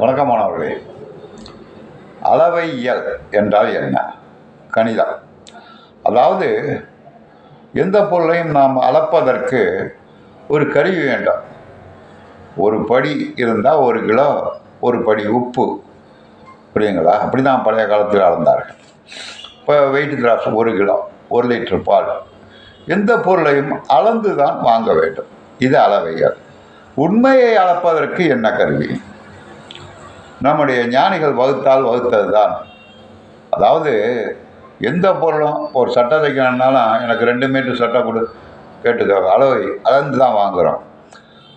வணக்கமானவர்களே அளவையியல் என்றால் என்ன? கணிதம். அதாவது எந்த பொருளையும் நாம் அளப்பதற்கு ஒரு கருவி வேண்டும். ஒரு படி இருந்தால் ஒரு கிலோ ஒரு படி உப்பு. புரியுங்களா அப்படி தான் பழைய காலத்தில் அளந்தார்கள். இப்போ வெயிட் கிளாஸ் ஒரு கிலோ ஒரு லிட்டர் பால். எந்த பொருளையும் அளந்து தான் வாங்க வேண்டும். இது அளவையல் உண்மையை அளப்பதற்கு என்ன கருவி? நம்முடைய ஞானிகள் வகுத்தால் வகுத்தது தான் அதாவது எந்த பொருளும் ஒரு சட்டை தைக்கணும்னாலும் எனக்கு ரெண்டு மீட்டர் சட்டை கொடு கேட்டுக்கோ அளவை அளந்து தான் வாங்குகிறோம்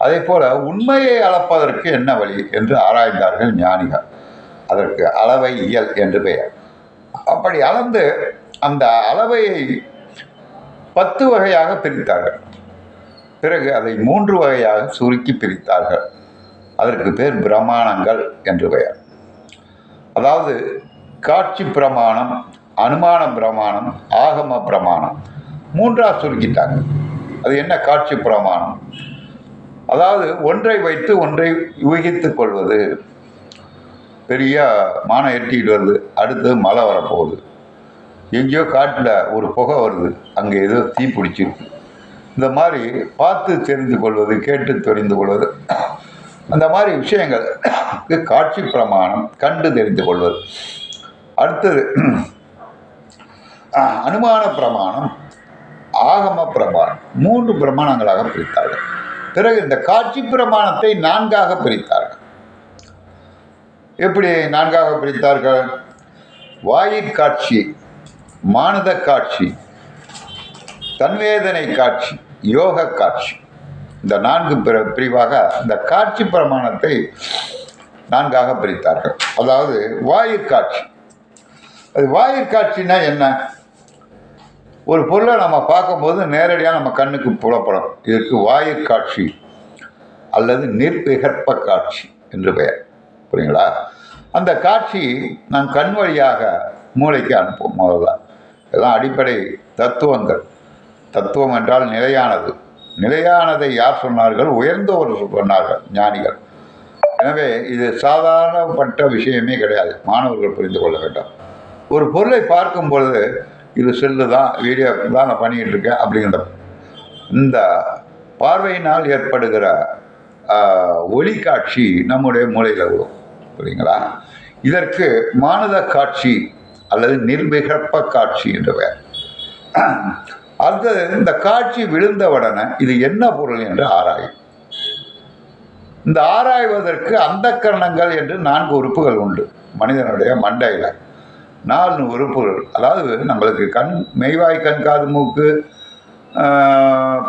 அதே போல் உண்மையை அளப்பதற்கு என்ன வழி என்று ஆராய்ந்தார்கள் ஞானிகள். அதற்கு அளவை இயல் என்று பெயர். அப்படி அளந்து அந்த அளவையை பத்து வகையாக பிரித்தார்கள். பிறகு அதை மூன்று வகையாக சுருக்கி பிரித்தார்கள். அதற்கு பேர் பிரமாணங்கள் என்று பெயர். அதாவது காட்சி பிரமாணம் அனுமான பிரமாணம் ஆகம பிரமாணம் மூன்றாக சுருக்கிட்டாங்க. அது என்ன காட்சி பிரமாணம்? அதாவது ஒன்றை வைத்து ஒன்றை யூகித்து கொள்வது. பெரிய மானம் எட்டிட்டு வருது அடுத்து மழை வரப்போகுது. எங்கேயோ காட்டில் ஒரு புகை வருது அங்கே ஏதோ தீ பிடிச்சிருக்கு. இந்த மாதிரி பார்த்து தெரிந்து கொள்வது கேட்டு தெரிந்து கொள்வது அந்த மாதிரி விஷயங்கள் காட்சி பிரமாணம் கண்டு தெரிந்து கொள்வது. அடுத்தது அனுமான பிரமாணம் ஆகம பிரமாணம் மூன்று பிரமாணங்களாக பிரித்தார்கள். பிறகு இந்த காட்சி பிரமாணத்தை நான்காக பிரித்தார்கள். எப்படி நான்காக பிரித்தார்கள்? வாயிற்காட்சி மானத காட்சி தன்வேதனை காட்சி யோக காட்சி. இந்த நான்கு பிற பிரிவாக இந்த காட்சி பிரமாணத்தை நான்காக பிரித்தார்கள். அதாவது வாயிற்காட்சி அது வாயிற்காட்சினா என்ன? ஒரு பொருளை நம்ம பார்க்கும்போது நேரடியாக நம்ம கண்ணுக்கு புலப்படும். இதற்கு வாயிற்காட்சி அல்லது நிர்பிகற்ப காட்சி என்று பெயர். புரியுங்களா? அந்த காட்சி நாம் கண் வழியாக மூளைக்கு அனுப்புவோம் முதல்ல இதெல்லாம் அடிப்படை தத்துவங்கள். தத்துவம் என்றால் நிலையானது. நிலையானதை யார் சொன்னார்கள்? உயர்ந்தவர் சொன்னார்கள் ஞானிகள். எனவே இது சாதாரணப்பட்ட விஷயமே கிடையாது. மாணவர்கள் புரிந்து கொள்ள வேண்டும். ஒரு பொருளை பார்க்கும் பொழுது இது செல்லு தான் வீடியோ தான் நான் பண்ணிக்கிட்டு இருக்கேன் அப்படிங்கிற இந்த பார்வையினால் ஏற்படுகிற ஒளி காட்சி நம்முடைய மூளையில் வரும் புரியுங்களா? இதற்கு மானத காட்சி அல்லது நிர்விகற்ப காட்சி என்று பெயர். அடுத்தது இந்த காட்சி விழுந்தவுடனே இது என்ன பொருள் என்று ஆராயும். இந்த ஆராய்வதற்கு அந்த கரணங்கள் என்று நான்கு உறுப்புகள் உண்டு. மனிதனுடைய மண்டையில் நாலு உறுப்புகள். அதாவது நம்மளுக்கு கண் மெய்வாய் கண் காது மூக்கு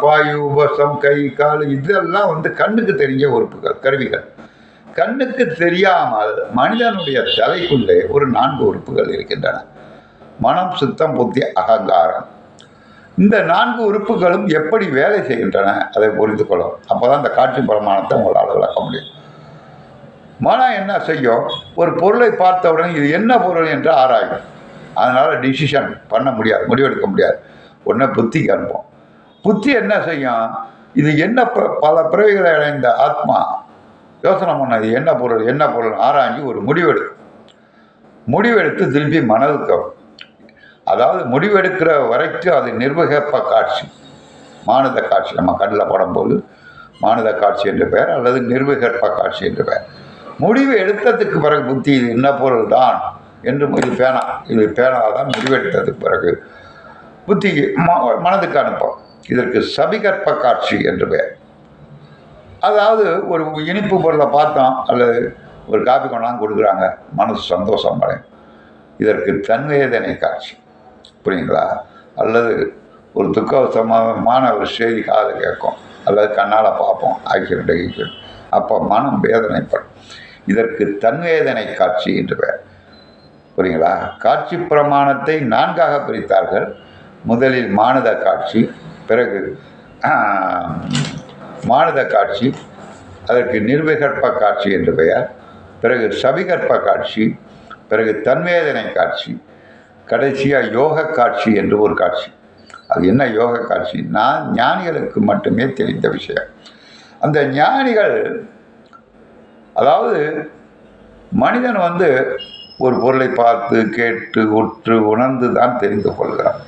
பாயு உபசம் கை கால் இதெல்லாம் வந்து கண்ணுக்கு தெரிஞ்ச உறுப்புகள் கருவிகள். கண்ணுக்கு தெரியாமல் மனிதனுடைய தலைக்குள்ளே ஒரு நான்கு உறுப்புகள் இருக்கின்றன. மனம் சுத்தம் புத்தி அகங்காரம். இந்த நான்கு உறுப்புகளும் எப்படி வேலை செய்கின்றன அதை புரிந்து கொள்ளும். அப்போ தான் இந்த காட்சி பிரமாணத்தை உங்களால் விளக்க முடியும். மனம் என்ன செய்யும்? ஒரு பொருளை பார்த்தவுடன் இது என்ன பொருள் என்று ஆராயும். அதனால் டிசிஷன் பண்ண முடியாது முடிவெடுக்க முடியாது. உடனே புத்திக்கு அனுப்போம் புத்தி என்ன செய்யும்? இது என்ன ப- பல பிறவிகளை அடைந்த ஆத்மா? யோசனை பண்ண இது என்ன பொருள் என்ன பொருள் ஆராய்ஞ்சு ஒரு முடிவெடுக்கும் முடிவெடுத்து திருப்பி மனதுக்கு அதாவது முடிவெடுக்கிற வரைக்கும் அது நிர்வகிப்ப காட்சி. மானத காட்சி. நம்ம கண்ணில் படும்போது மானத காட்சி என்று பெயர் அல்லது நிர்வகிப்ப காட்சி என்று பெயர். முடிவு எடுத்ததுக்கு பிறகு புத்தி இது என்ன பொருள் தான் என்று இது பேனா. இது பேனாதான் முடிவெடுத்ததுக்கு பிறகு புத்திக்கு மனதுக்கு அனுப்பம் இதற்கு சபிகற்ப காட்சி என்று பெயர். அதாவது ஒரு இனிப்பு பொருளை பார்த்தோம் அல்லது ஒரு காப்பி கொண்டாந்து கொடுக்குறாங்க. மனசு சந்தோஷம் அடையும். இதற்கு தன்வேதனை காட்சி. புரியுங்களா அல்லது ஒரு துக்கவசமான ஒரு செய்தி காது கேட்கும். அல்லது கண்ணால் பார்ப்போம். ஆக்சிடென்ட் ஆக்சிடென்ட் அப்போ மனம் வேதனைப்படும். இதற்கு தன்வேதனை காட்சி என்று பெயர். புரியுங்களா? காட்சி பிரமாணத்தை நான்காக பிரித்தார்கள். முதலில் மானத காட்சி பிறகு மானத காட்சி அதற்கு நிர்விகற்ப காட்சி என்று பெயர். பிறகு சபிகற்ப காட்சி பிறகு தன்வேதனை காட்சி கடைசியாக யோக காட்சி என்று ஒரு காட்சி. அது என்ன யோக காட்சி? நான் ஞானிகளுக்கு மட்டுமே தெரிந்த விஷயம். அந்த ஞானிகள் அதாவது மனிதன் வந்து ஒரு பொருளை பார்த்து கேட்டு உற்று உணர்ந்து தான் தெரிந்து கொள்கிறான்.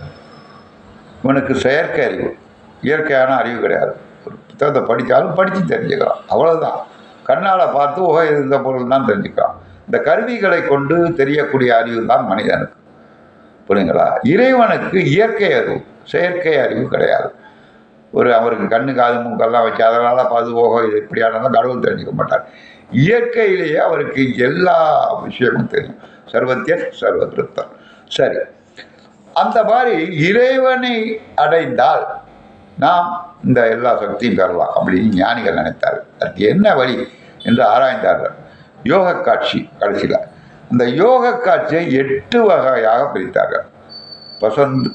இவனுக்கு செயற்கை அறிவு. இயற்கையான அறிவு கிடையாது. ஒரு புத்தகத்தை படித்தாலும் படித்து தெரிஞ்சுக்கிறான். அவ்வளோதான் கண்ணால் பார்த்து ஓஹோ இது இந்த பொருள் தான் தெரிஞ்சுக்கிறான். இந்த கருவிகளை கொண்டு தெரியக்கூடிய அறிவு தான் மனிதனுக்கு. புரியுங்களா இறைவனுக்கு இயற்கை அறிவு செயற்கை அறிவு கிடையாது. ஒரு அவருக்கு கண்ணு காது மூக்கெல்லாம் வச்சு அதனால் பார்த்து ஓஹோ இது இப்படியானதான் கடவுள் தெரிஞ்சுக்க மாட்டார். இயற்கையிலேயே அவருக்கு எல்லா விஷயமும் தெரியும். சர்வத்தியர் சர்வகிருத்தம் சரி. அந்த மாதிரி இறைவனை அடைந்தால் நாம் இந்த எல்லா சக்தியும் பெறலாம். அப்படின்னு ஞானிகள் நினைத்தார்கள். அதுக்கு என்ன வழி என்று ஆராய்ந்தார்கள். யோக காட்சி கடைசியில். இந்த யோக காட்சியை எட்டு வகையாக பிரித்தார்கள். பசந்த்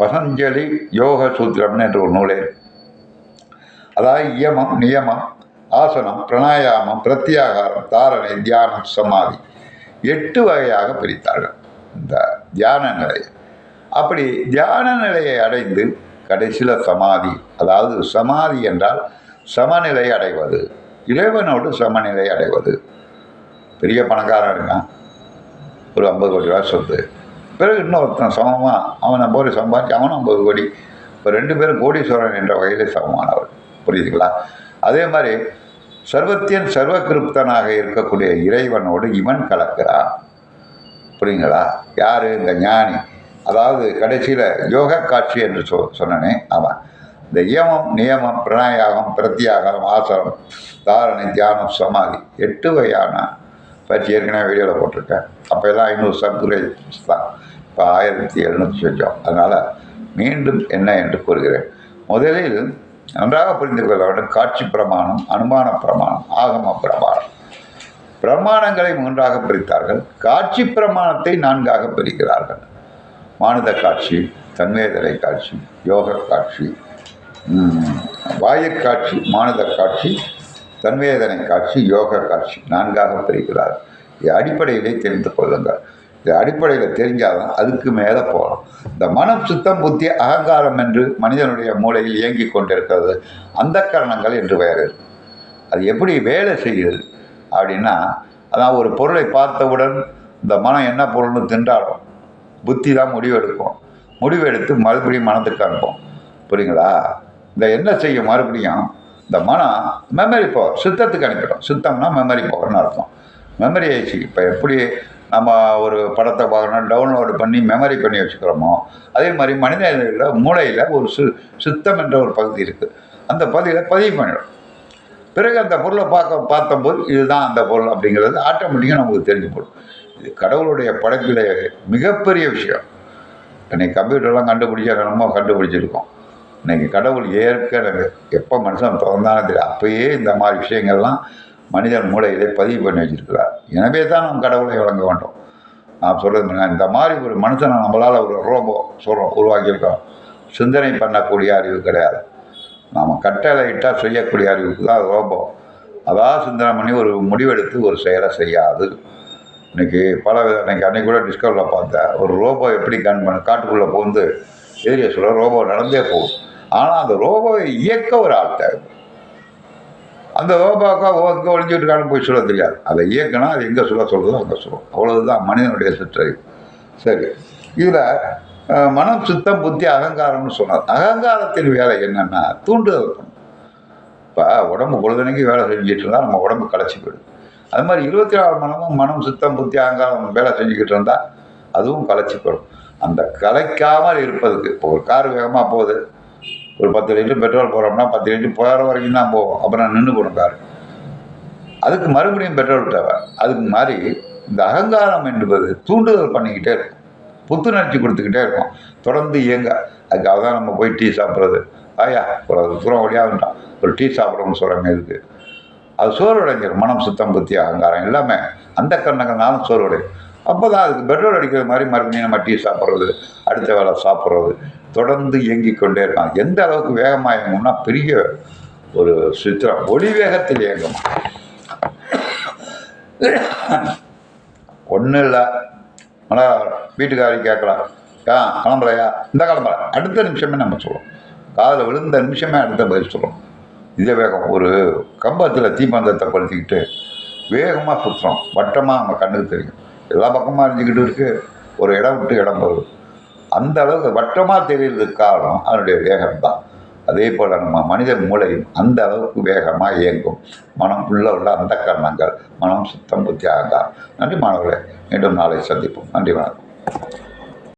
பசஞ்சலி யோக சூத்திரம் என்ற ஒரு நூலே. அதாவது இயமம் நியமம் ஆசனம் பிரணாயாமம் பிரத்யாகாரம் தாரணை தியானம் சமாதி எட்டு வகையாக பிரித்தார்கள். இந்த தியான நிலை அப்படி தியான நிலையை அடைந்து கடைசியில் சமாதி அதாவது சமாதி என்றால் சமநிலை அடைவது இறைவனோடு சமநிலை அடைவது. பெரிய பணக்காரன் இருக்கான். ஒரு ஐம்பது கோடி ரூபா சொத்து. பிறகு இன்னொருத்தன் சமமாக அவனை போய் சம்பாதிச்சு அவனும் ஐம்பது கோடி. இப்போ ரெண்டு பேரும் கோடீஸ்வரன் என்ற வகையில் சமமானவர். புரியுதுங்களா? அதே மாதிரி சர்வத்தியன் சர்வகிருப்தனாக இருக்கக்கூடிய இறைவனோடு இவன் கலக்கிறான். புரியுங்களா யார்? இந்த ஞானி. அதாவது கடைசியில் யோக காட்சி என்று சொ சொன்னனே அவன். இந்த இயமம் நியமம் பிரணாயாகம் பிரத்யாகம் ஆசனம் தாரணை தியானம் சமாதி எட்டு வகையான பற்றி ஏற்கனவே வீடியோவில் போட்டிருக்கேன். அப்போ எல்லாம் ஐநூறு சப்ஸ்கிரைபர்ஸ் தான். இப்போ ஆயிரத்தி எழுநூற்றி சொச்சம் அதனால் மீண்டும் என்ன என்று கூறுகிறேன். முதலில் நன்றாக புரிந்து கொள்ள வேண்டும். காட்சி பிரமாணம் அனுமான பிரமாணம் ஆகம பிரமாணம். பிரமாணங்களை மூன்றாக பிரித்தார்கள். காட்சி பிரமாணத்தை நான்காக பிரிக்கிறார்கள். மானுத காட்சி தன்மேதலை காட்சி யோக காட்சி வாயு காட்சி மானுத காட்சி தன்வேதனை காட்சி யோக காட்சி நான்காக பிரிக்கிறார். இது அடிப்படையிலே தெரிந்து கொள்ளுங்கள். இது அடிப்படையில் தெரிஞ்சாதான் அதுக்கு மேலே போகலாம் இந்த மனம் சுத்தம் புத்தி அகங்காரம் என்று மனிதனுடைய மூளையில் இயங்கிக் கொண்டிருக்கிறது. அந்த கரணங்கள் என்று பெயர் அது எப்படி வேலை செய்யுது அப்படின்னா அதான் ஒரு பொருளை பார்த்தவுடன் இந்த மனம் என்ன பொருள்னு திண்டாடும். புத்தி தான் முடிவெடுக்கும். முடிவெடுத்து மறுபடியும் மனத்துக்கு அனுப்பும். புரியுங்களா? இந்த என்ன செய்யும்? மறுபடியும் இந்த மனம் மெமரி பவர் சித்தத்துக்கு அனுப்பிடும் சித்தம்னா மெமரி பவர்னு அர்த்தம். மெமரி ஆயிடுச்சு. இப்போ எப்படி நம்ம ஒரு படத்தை பார்க்கணும் டவுன்லோடு பண்ணி மெமரி பண்ணி வச்சுக்கிறோமோ அதே மாதிரி மனிதர்களில் மூளையில் ஒரு சு சித்தம் என்ற ஒரு பகுதி இருக்குது அந்த பகுதியில் பதிவு பண்ணிடும். பிறகு அந்த பொருளை பார்க்க பார்த்தபோது இதுதான் அந்த பொருள் அப்படிங்கிறது ஆட்டோமேட்டிக்காக நமக்கு தெரிஞ்சு போடும். இது கடவுளுடைய படைப்பில் மிகப்பெரிய விஷயம். இன்னைக்கு கம்ப்யூட்டர்லாம் கண்டுபிடிச்சா நம்ம கண்டுபிடிச்சிருக்கோம். இன்றைக்கி கடவுள் ஏற்கனவே எப்போ மனுஷன் பிறந்தானே தெரியும் அப்பயே இந்த மாதிரி விஷயங்கள்லாம் மனிதன் மூளையிலே பதிவு பண்ணி வச்சிருக்கிறார். எனவே தான் நம்ம கடவுளை வழங்க வேண்டும். நான் சொல்கிறது இந்த மாதிரி ஒரு மனுஷனை நம்மளால் ஒரு ரோபோ சொல்கிறோம் உருவாக்கியிருக்கோம் சிந்தனை பண்ணக்கூடிய அறிவு கிடையாது. நாம் கட்டளையிட்டால் செய்யக்கூடிய அறிவுக்கு தான் ரோபோ அதான் சிந்தனை பண்ணி ஒரு முடிவெடுத்து ஒரு செயலை செய்யாது. இன்னைக்கு பல வித அன்றைக்கி கூட டிஸ்கவரில் பார்த்தேன் ஒரு ரோபோ எப்படி கன் பண்ண காட்டுக்குள்ளே போந்து ஏரியா சொல்ல ரோபோ நடந்தே போகும் ஆனால் அந்த ரோபோவை இயக்க ஒரு ஆள் தேவை. அந்த ரோபாக்கா ஓக்க ஒழிஞ்சுட்டு இருக்கான்னு போய் சொல்ல தெரியாது. அதை இயக்கினா அது எங்கே சொல்ல சொல்கிறதோ அங்கே சொல்லும். அவ்வளவுதான் மனிதனுடைய சிற்றறிவு சரி. இதில் மனம் சித்தம் புத்தி அகங்காரம்னு சொன்னார். அகங்காரத்தின் வேலை என்னன்னா தூண்டுதல் பண்ணும் இப்போ உடம்பு பொழுதுனைக்கு வேலை செஞ்சுட்டு இருந்தால் நம்ம உடம்பு களைச்சி போயிடும். அது மாதிரி இருபத்தி நாலு மனமும் மனம் சித்தம் புத்தி அகங்காரம் வேலை செஞ்சுக்கிட்டு இருந்தால் அதுவும் களைச்சி போயிடும். அந்த கலைக்காமல் இருப்பதுக்கு இப்போ ஒரு கார் வேகமாக போகுது. ஒரு பத்து லிட்டர் பெட்ரோல் போகிறோம்னா பத்து லிட்டர் போகிற வரைக்கும் தான் போகும் அப்புறம் நின்று போடும் கார் அதுக்கு மறுபடியும் பெட்ரோல் தேவை. அதுக்கு மாதிரி இந்த அகங்காரம் என்பது தூண்டுதல் பண்ணிக்கிட்டே இருக்கும். புத்துணர்ச்சி கொடுத்துக்கிட்டே இருக்கும். தொடர்ந்து இயங்க. அதுக்காக தான் நம்ம போய் டீ சாப்பிட்றது. ஆயா ஒரு தூரம் ஒடியாதுட்டான் ஒரு டீ சாப்பிட்றோம்னு சொல்கிறாங்க இதுக்கு அது சோர்வடைஞ்சிடும் மனம் சுத்தம் புத்தி அகங்காரம் எல்லாமே. அந்த கண்ணங்கள்னாலும் சோர்வடையும். அப்போ தான் அதுக்கு பெட்ரோல் அடிக்கிற மாதிரி மறுபடியும் நம்ம டீ சாப்பிட்றது அடுத்த வேலை சாப்பிட்றது. தொடர்ந்து இயங்கிக் கொண்டே இருக்கான். எந்த அளவுக்கு வேகமாக இயங்கும்னா பெரிய ஒரு சித்திரம். ஒளி வேகத்தில் இயங்கும். ஒன்றும் இல்லை. ஆனால் வீட்டுக்காரி கேட்கலாம் ஆ கிளம்புறையா இந்த கிளம்புற அடுத்த நிமிஷமே நம்ம சொல்லுவோம் காதில் விழுந்த நிமிஷமே அடுத்த பதில் சொல்லுவோம் இதே வேகம். ஒரு கம்பத்தில் தீப்பந்தத்தை படுத்திக்கிட்டு வேகமாக சுற்றுறோம் வட்டமாக நம்ம கண்ணுக்கு தெரியும். எல்லா பக்கமாக அறிஞ்சிக்கிட்டு இருக்கு. ஒரு இடம் விட்டு இடம் போகுது அந்த அளவுக்கு வட்டமாக தெரியறதுக்கு காரணம் அதனுடைய வேகம் தான் அதே போல் நம்ம மனித மூளையும் அந்த அளவுக்கு வேகமாக இயங்கும். மனம் உள்ள உள்ள அந்த கரணங்கள் மனம் சுத்தம் புத்தி ஆகார் நன்றி மாணவர்களே. மீண்டும் நாளை சந்திப்போம். நன்றி வணக்கம்.